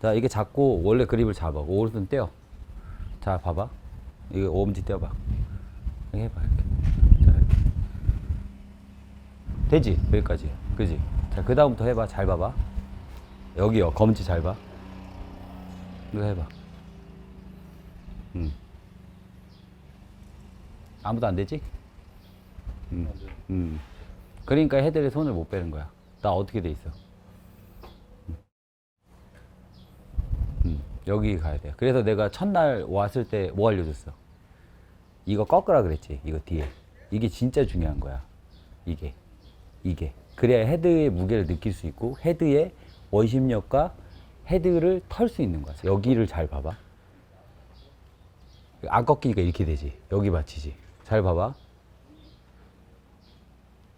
자, 이게 잡고 원래 그립을 잡아. 오른손 떼어. 자, 봐봐. 이거 엄지 떼어봐. 이렇게 해봐, 이렇게. 자, 이렇게. 되지? 여기까지. 그지? 자, 그 다음부터 해봐. 잘 봐봐. 여기요. 검지 잘 봐. 이거 해봐. 음. 아무도 안 되지? 음. 음. 그러니까 헤드에 손을 못 빼는 거야. 나 어떻게 돼 있어? 여기 가야 돼. 그래서 내가 첫날 왔을 때 뭐 알려줬어? 이거 꺾으라 그랬지. 이거 뒤에. 이게 진짜 중요한 거야. 이게. 이게. 그래야 헤드의 무게를 느낄 수 있고 헤드의 원심력과 헤드를 털 수 있는 거야. 여기를 잘 봐봐. 안 꺾이니까 이렇게 되지. 여기 받치지. 잘 봐봐.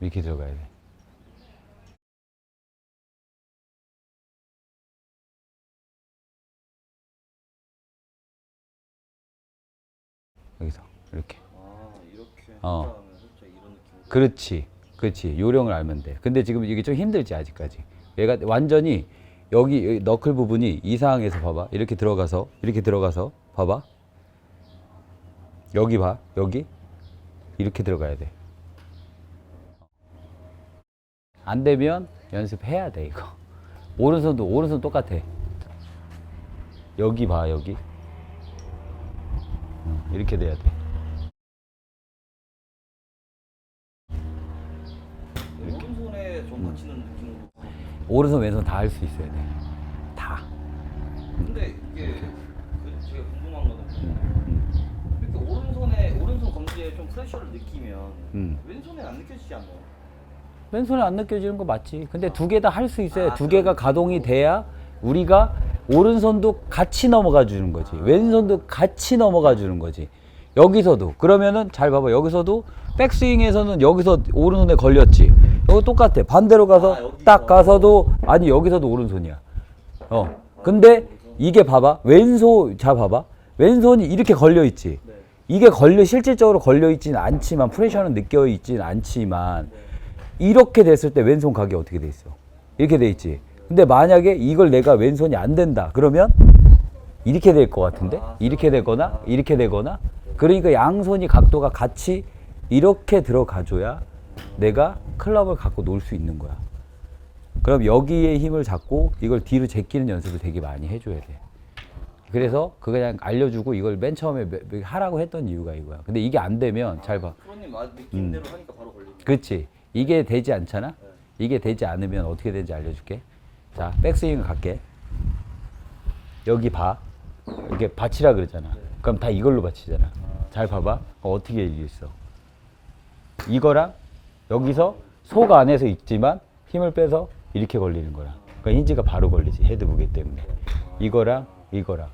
이렇게 들어가야 돼. 여기서 이렇게. 아 이렇게 어. 그렇지. 그렇지. 요령을 알면 돼. 근데 지금 이게 좀 힘들지, 아직까지. 얘가 완전히 여기, 여기 너클 부분이 이 상황에서 봐봐. 이렇게 들어가서, 이렇게 들어가서, 봐봐. 여기 봐. 여기. 이렇게 들어가야 돼. 안 되면 연습해야 돼, 이거. 오른손도, 오른손 똑같아. 여기 봐, 여기. 어, 이렇게 돼야 돼. 오른손에 좀 받치는 느낌으로 오른손, 왼손 다 할 수 있어야 돼. 다. 근데 이게 그 제가 궁금한 거는 이렇게 오른손에 오른손 검지에 좀 프레셔를 느끼면 음. 왼손에 안 느껴지지 않나요? 왼손에 안 느껴지는 거 맞지. 근데 두 개 다 할 수 있어야 아, 두 개가 가동이 돼야 우리가 오른손도 같이 넘어가 주는 거지. 왼손도 같이 넘어가 주는 거지. 여기서도 그러면은 잘 봐봐. 여기서도 백스윙에서는 여기서 오른손에 걸렸지. 여기 똑같아. 반대로 가서 아. 딱 가서도 아니 여기서도 오른손이야. 어. 근데 이게 봐봐. 왼손 자 봐봐. 왼손이 이렇게 걸려 있지. 네. 이게 걸려 실질적으로 걸려 있지는 않지만 프레셔는 느껴 있지는 않지만 이렇게 됐을 때 왼손 각이 어떻게 돼 있어? 이렇게 돼 있지. 근데 만약에 이걸 내가 왼손이 안 된다. 그러면 이렇게 될 것 같은데? 이렇게 되거나 이렇게 되거나 그러니까 양손이 각도가 같이 이렇게 들어가줘야 내가 클럽을 갖고 놀 수 있는 거야. 그럼 여기에 힘을 잡고 이걸 뒤로 제끼는 연습을 되게 많이 해줘야 돼. 그래서 그거 그냥 알려주고 이걸 맨 처음에 하라고 했던 이유가 이거야. 근데 이게 안 되면 잘 봐. 프로님 아, 느낌대로 하니까 바로 걸리네. 그렇지. 이게 되지 않잖아. 이게 되지 않으면 어떻게 되는지 알려줄게. 자, 백스윙 갈게. 여기 봐. 이렇게 받치라 그러잖아. 그럼 다 이걸로 받치잖아. 잘 봐봐. 어, 어떻게 이겼어? 이거랑 여기서 속 안에서 있지만 힘을 빼서 이렇게 걸리는 거야. 그러니까 힌지가 바로 걸리지. 헤드 무게 때문에. 이거랑 이거랑.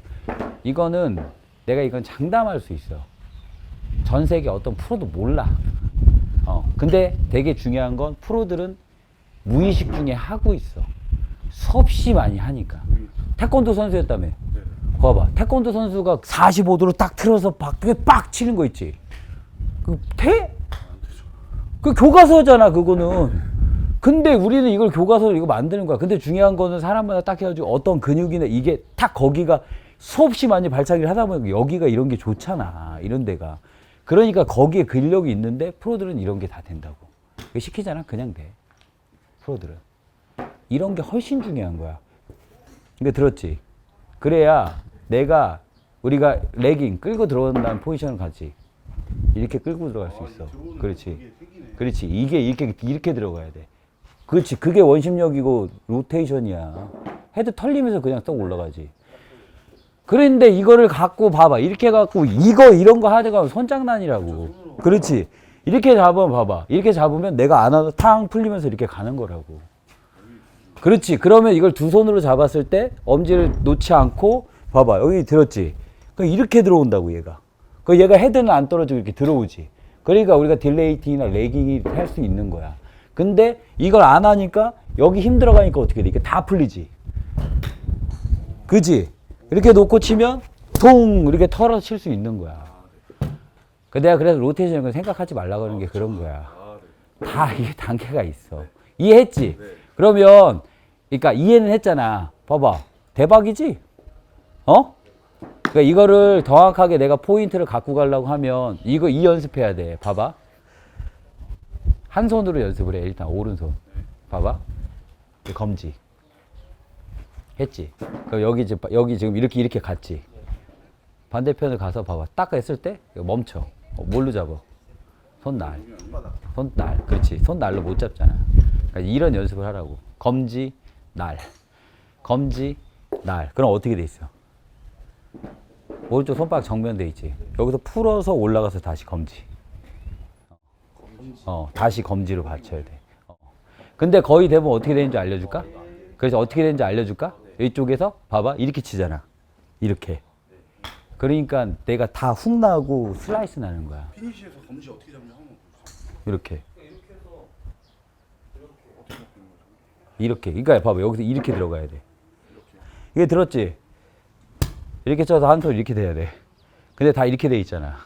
이거는 내가 이건 장담할 수 있어. 전 세계 어떤 프로도 몰라. 어, 근데 되게 중요한 건 프로들은 무의식 중에 하고 있어. 수없이 많이 하니까. 태권도 선수였다며. 봐봐. 태권도 선수가 45도로 딱 틀어서 밖에 빡 치는 거 있지. 그 돼? 그 교과서잖아, 그거는. 근데 우리는 이걸 교과서로 이거 만드는 거야. 근데 중요한 거는 사람마다 딱 해가지고 어떤 근육이나 이게 딱 거기가 수없이 많이 발차기를 하다 보니까 여기가 이런 게 좋잖아. 이런 데가. 그러니까 거기에 근력이 있는데 프로들은 이런 게 다 된다고. 시키잖아. 그냥 돼. 프로들은. 이런 게 훨씬 중요한 거야. 이거 들었지? 그래야 내가 우리가 레깅 끌고 들어간다는 포지션을 가지. 이렇게 끌고 들어갈 수 있어. 그렇지. 그렇지. 이게 이렇게 이렇게 들어가야 돼. 그렇지. 그게 원심력이고 로테이션이야. 헤드 털리면서 그냥 썩 올라가지. 그런데 이거를 갖고 봐봐. 이렇게 갖고 이거 이런 거 하다가 손장난이라고. 그렇지. 이렇게 잡으면 봐봐. 이렇게 잡으면 내가 안 하다 탕 풀리면서 이렇게 가는 거라고. 그렇지. 그러면 이걸 두 손으로 잡았을 때 엄지를 놓지 않고 봐봐. 여기 들었지. 그 이렇게 들어온다고 얘가. 그 얘가 헤드는 안 떨어지고 이렇게 들어오지. 그러니까 우리가 딜레이팅이나 레깅이 할 수 있는 거야. 근데 이걸 안 하니까 여기 힘 들어 가니까 어떻게 돼? 이게 다 풀리지. 그지? 이렇게 놓고 치면 통 이렇게 털어 칠 수 있는 거야. 그 내가 그래서 로테이션 을 생각하지 말라고 하는 게 그런 거야. 다 이게 단계가 있어. 이해했지? 그러면 그러니까 이해는 했잖아. 봐봐. 대박이지? 어? 그러니까 이거를 정확하게 내가 포인트를 갖고 가려고 하면 이거 이 연습해야 돼. 봐봐. 한 손으로 연습을 해. 일단 오른손. 봐봐. 이 검지. 했지. 그럼 여기 지금 여기 지금 이렇게 이렇게 갔지. 반대편을 가서 봐봐. 딱 했을 때 멈춰. 어, 뭘로 잡아? 손날. 손날. 그렇지. 손날로 못 잡잖아. 그러니까 이런 연습을 하라고. 검지, 날. 검지, 날. 그럼 어떻게 돼 있어? 오른쪽 손바닥 정면 돼 있지. 여기서 풀어서 올라가서 다시 검지. 어, 다시 검지로 받쳐야 돼. 어. 근데 거의 대부분 어떻게 되는지 알려줄까? 그래서 어떻게 되는지 알려줄까? 이쪽에서 봐봐 이렇게 치잖아. 이렇게. 그러니까 내가 다 훅 나고 슬라이스 나는 거야. 피니시에서 검지 어떻게 잡냐. 이렇게. 이렇게. 그러니까 봐봐 여기서 이렇게 들어가야 돼. 이게 들었지? 이렇게 쳐서 한 손 이렇게 돼야 돼. 근데 다 이렇게 돼 있잖아.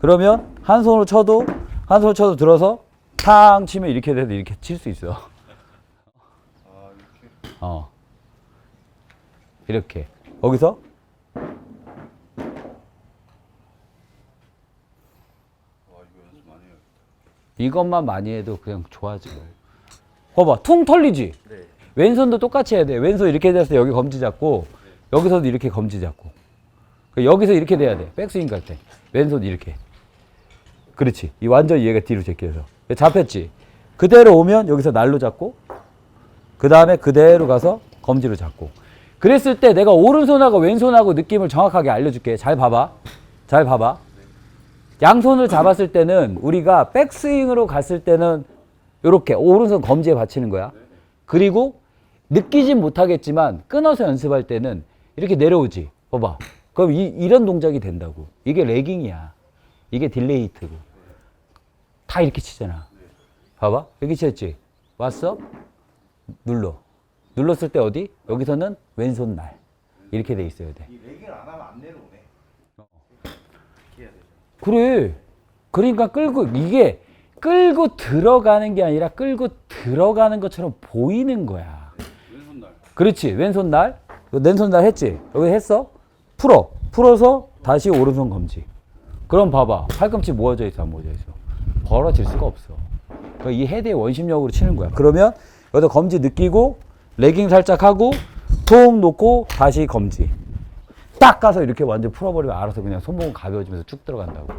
그러면 한 손으로 쳐도 한 손으로 쳐도 들어서 탕 치면 이렇게 돼도 이렇게 칠 수 있어. 어. 이렇게. 거기서. 이것만 많이 해도 그냥 좋아져. 봐봐, 퉁 털리지? 왼손도 똑같이 해야 돼. 왼손 이렇게 돼서 여기 검지 잡고, 여기서도 이렇게 검지 잡고. 그 여기서 이렇게 돼야 돼. 백스윙 갈 때. 왼손 이렇게. 그렇지. 이 완전 얘가 뒤로 제껴서. 잡혔지? 그대로 오면 여기서 날로 잡고, 그 다음에 그대로 가서 검지로 잡고. 그랬을 때 내가 오른손하고 왼손하고 느낌을 정확하게 알려줄게. 잘 봐봐. 잘 봐봐. 양손을 잡았을 때는 우리가 백스윙으로 갔을 때는 이렇게 오른손 검지에 받치는 거야. 그리고 느끼진 못하겠지만 끊어서 연습할 때는 이렇게 내려오지. 봐봐. 그럼 이, 이런 동작이 된다고. 이게 레깅이야. 이게 딜레이트고. 다 이렇게 치잖아. 봐봐. 여기 쳤지. 왔어? 눌러. 눌렀을 때 어디? 여기서는 왼손 날. 이렇게 돼 있어야 돼. 이 레깅을 안 하면 안 내려오네. 이렇게. 그래. 그러니까 끌고 이게 끌고 들어가는 게 아니라 끌고 들어가는 것처럼 보이는 거야. 왼손 날. 그렇지. 왼손 날. 왼손 날 했지. 여기 했어. 풀어. 풀어서 다시 오른손 검지. 그럼 봐봐. 팔꿈치 모아져 있어, 안 모아져 있어. 벌어질 수가 없어. 그이 헤드의 원심력으로 치는 거야. 그러면 여기다 검지 느끼고 레깅 살짝 하고 통 놓고 다시 검지. 딱 가서 이렇게 완전 풀어버리면 알아서 그냥 손목은 가벼워지면서 쭉 들어간다고.